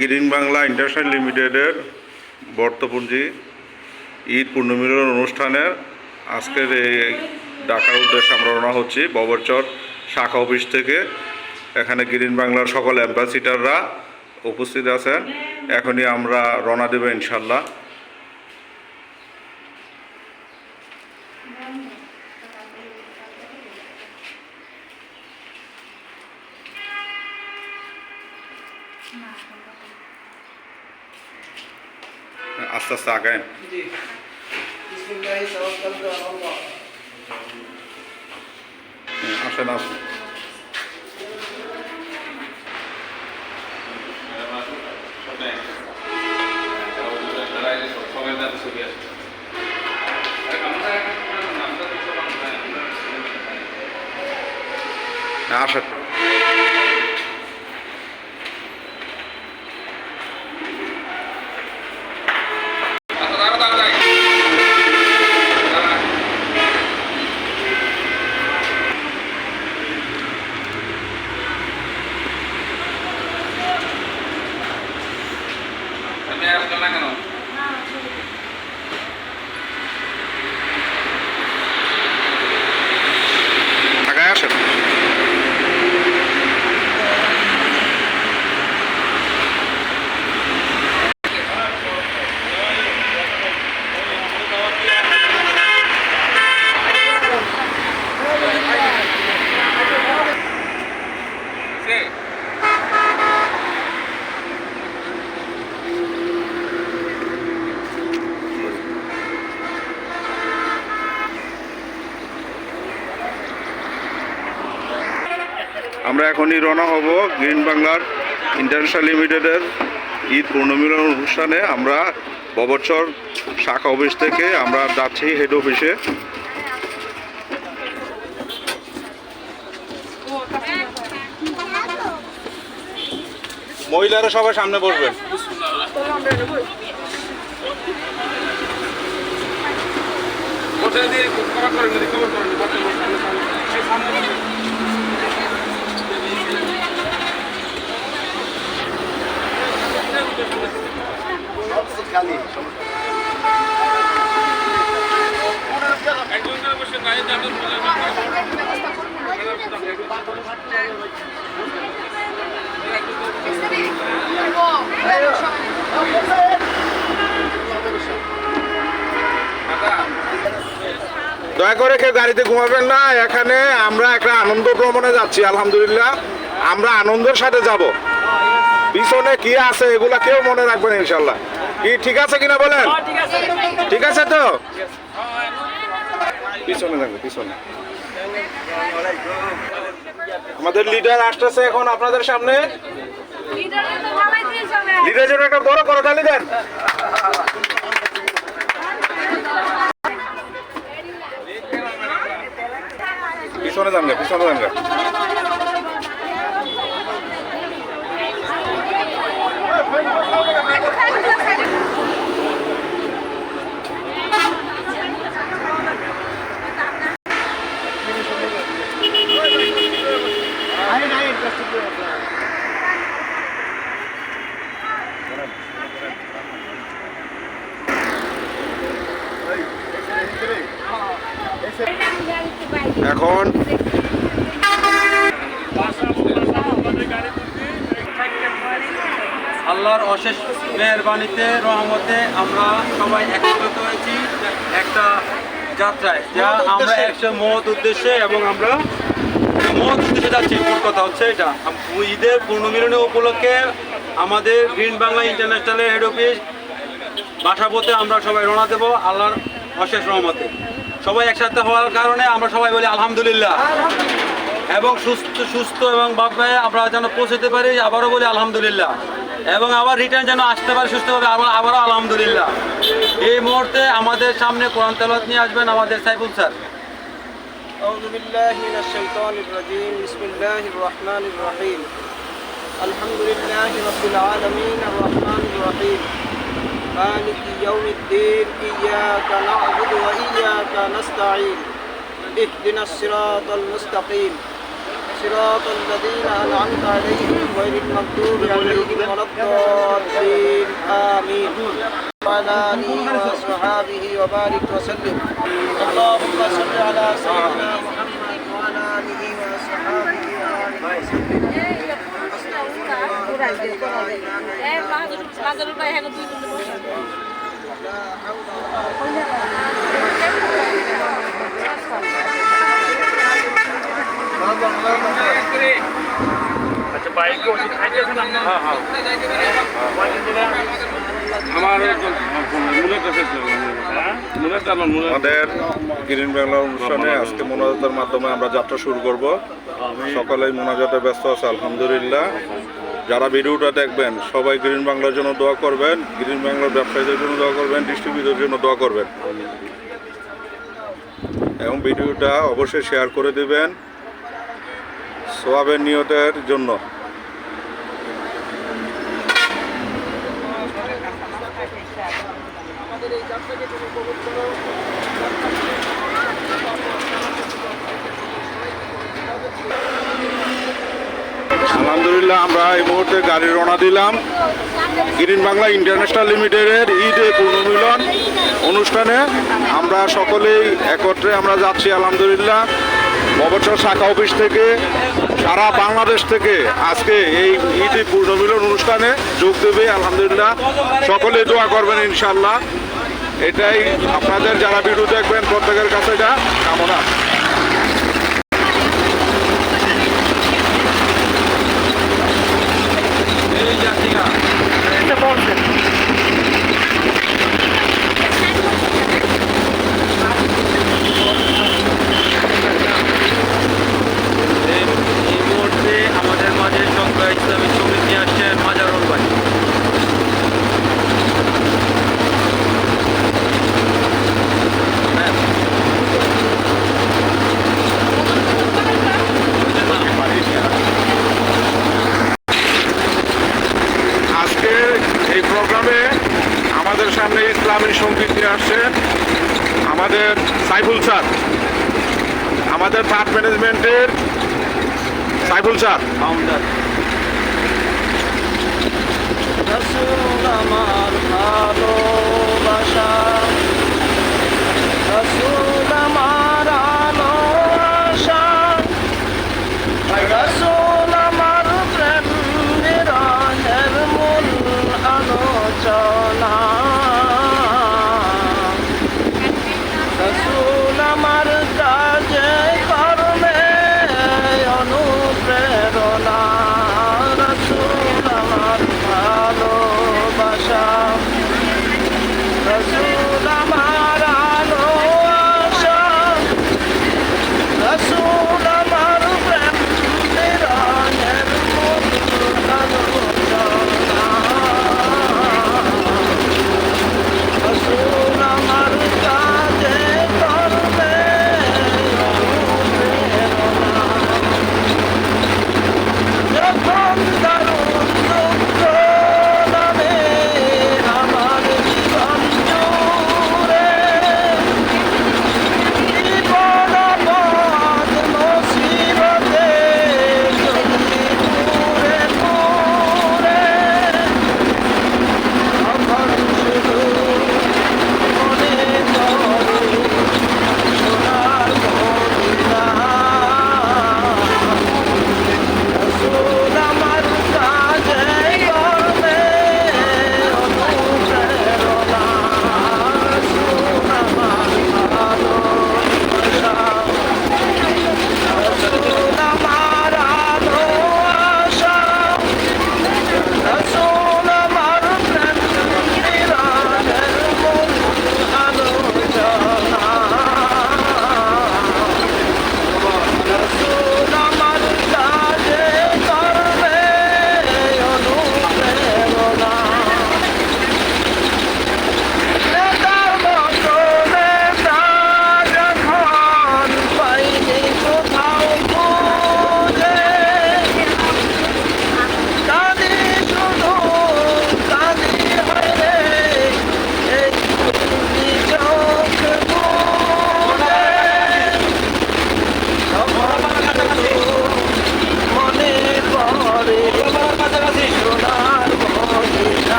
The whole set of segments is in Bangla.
গ্রিন বাংলা ইন্টারন্যাশনাল লিমিটেডের বর্তপুঞ্জি ঈদ পূর্ণমিলন অনুষ্ঠানের আজকের এই ডাকার উদ্দেশ্যে আমরা রওনা হচ্ছি। ববরচর শাখা অফিস থেকে। এখানে গ্রিন বাংলার সকল অ্যাম্বাসিডাররা উপস্থিত আছেন। এখনই আমরা রওনা দেবো ইনশাল্লাহ আস্তে আস্তে আগায় আসেন আসেন আসেন plátano. এখনই রওনা হব গ্রিন বাংলার ইন্টারন্যাশনাল লিমিটেডের ঈদ পূর্ণমিলন অনুষ্ঠানে। আমরা ববরচর শাখা অফিস থেকে আমরা যাচ্ছি হেড অফিসে। মহিলারা সবাই সামনে বসবেন দয়া করে কেউ গাড়িতে ঘুমাবেন না, এখানে আমরা একটা আনন্দ ভ্রমণে যাচ্ছি, আলহামদুলিল্লাহ। আমরা আনন্দের সাথে যাব। পিছনে কি আছে, এগুলা কেউ মনে রাখবেন ইনশাল্লাহ কি ঠিক আছে কিনা বলেন? ঠিক আছে। তো? পিছনে থাকবে পিছনে। আমাদের লিডার আসতেছে এখন আপনাদের সামনে। লিডার জন্য একটা বড় করতালি দেন। পিছনে যান পিছনে যান আল্লাহর অশেষ মেহরবানিতে রহমতে আমরা সবাই একত্রিত হয়েছি একটা যাত্রায় যা আমরা একশো মহৎ উদ্দেশ্যে এবং আমরা মহৎ উদ্দেশ্যে যাচ্ছি। মূল কথা হচ্ছে এটা। ঈদের পূর্ণমিলনী উপলক্ষে আমাদের গ্রিন বাংলা ইন্টারন্যাশনালের হেড অফিস বাসাবোতে আমরা সবাই রওনা দেবো আল্লাহর অশেষ রহমতে। সবাই একসাথে হওয়ার কারণে আমরা সবাই বলি আলহামদুলিল্লাহ। এবং সুস্থ সুস্থ এবং ভাবে আমরা যেন পৌঁছতে পারি আবারও বলি আলহামদুলিল্লাহ। এবং আবার রিটার্ন যেন আসতে পারে সুস্থভাবে আবার আবারও আলহামদুলিল্লাহ এই মুহূর্তে আমাদের সামনে কোরআন তেলাওয়াত নিয়ে আসবেন আমাদের সাইফুল স্যার أعوذ بالله من الشيطان الرجيم بسم الله الرحمن الرحيم الحمد لله رب العالمين الرحمن الرحيم مالك يوم الدين إياك نعبد وإياك نستعين اهدنا الصراط المستقيم صراط الذين أنعمت عليهم غير المغضوب عليهم ولا الضالين آمين وعلى آله وصحابه وبارك وسلم اللهم صل على سيدنا محمد وعلى آله وصحابه وبارك وسلم لا حول ولا আমাদের গ্রিন বাংলা অনুষ্ঠানে আজকে মোনাজাতের মাধ্যমে আমরা যাত্রা শুরু করব। সকালেই মোনাজাতে ব্যস্ত আছে আলহামদুলিল্লাহ। যারা ভিডিওটা দেখবেন সবাই গ্রিন বাংলার জন্য দোয়া করবেন গ্রিন বাংলার ব্যবসায়ীদের জন্য দোয়া করবেন ডিস্ট্রিবিউটরের জন্য দোয়া করবেন। এবং ভিডিওটা অবশ্যই শেয়ার করে দেবেন সোয়াবের নিয়তের জন্য। আলহামদুলিল্লাহ, আমরা এই মুহূর্তে গাড়ি রওনা দিলাম। গ্রিন বাংলা ইন্টারন্যাশনাল লিমিটেডের ঈদ এ পুনর্মিলন অনুষ্ঠানে। আমরা সকলেই একত্রে আমরা যাচ্ছি, আলহামদুলিল্লাহ। মবছর শাখা অফিস থেকে, সারা বাংলাদেশ থেকে আজকে এই ঈদ এ পুনর্মিলন অনুষ্ঠানে যোগ দেবে, আলহামদুলিল্লাহ। সকলে দোয়া করবেন ইনশাল্লাহ এটাই আপনাদের যারা ভিডিও দেখবেন প্রত্যেকের কাছে যা কামনা এই যাত্রীরা এই- এই মুহূর্তে আমাদের মাঝে সংখ্যা ইসলামী সমিতি আসছেন মাজারুল ভাই হ্যাঁ। আজকে এই প্রোগ্রামে আমাদের সামনে ইসলামী সংগীত নিয়ে আসছে আমাদের সাইফুল স্যার। আমাদের থার্ড ম্যানেজমেন্টের সাইফুল স্যার। ফাউন্ডার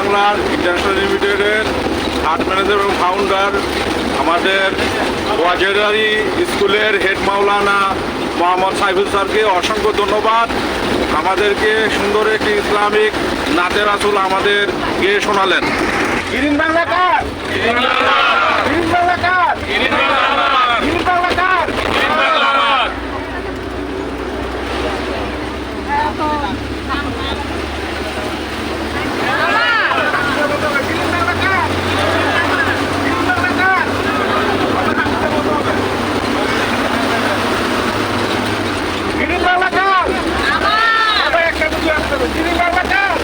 বাংলার ইন্টারন্যাশনাল লিমিটেডের আর্ট ম্যানেজার এবং ফাউন্ডার আমাদের ওয়াজেরারি স্কুলের হেড মাওলানা মোহাম্মদ সাইফুল স্যারকে অসংখ্য ধন্যবাদ। আমাদেরকে সুন্দর একটি ইসলামিক নাচের আসল আমাদের গিয়ে শোনালেন। Bangla car green Bangla car green Bangla car সবাই একটা বুঝে আসতে হবে green Bangla car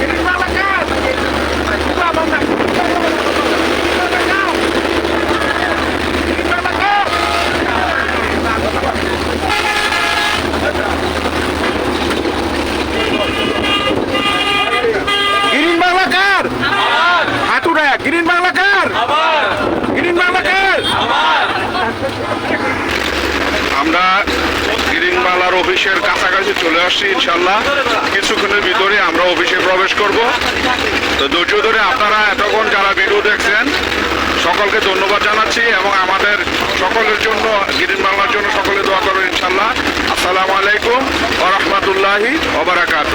green Bangla car শুধু আমার না green Bangla car green Bangla car green Bangla car হাতুড়া green Bangla car green Bangla car আমরা গ্রিনবালার অফিসের কাছাকাছি চলে আসছি, ইনশাল্লাহ। কিছুক্ষণের ভিতরে আমরা অফিসে প্রবেশ করব। তো ধৈর্য ধরে আপনারা এতক্ষণ যারা ভিডিও দেখছেন, সকলকে ধন্যবাদ জানাচ্ছি এবং আমাদের সকলের জন্য গ্রিন বাংলার জন্য সকলে দোয়া করবেন, ইনশাল্লাহ। আসসালামু আলাইকুম ওরহমতুল্লাহি ওবরাকাত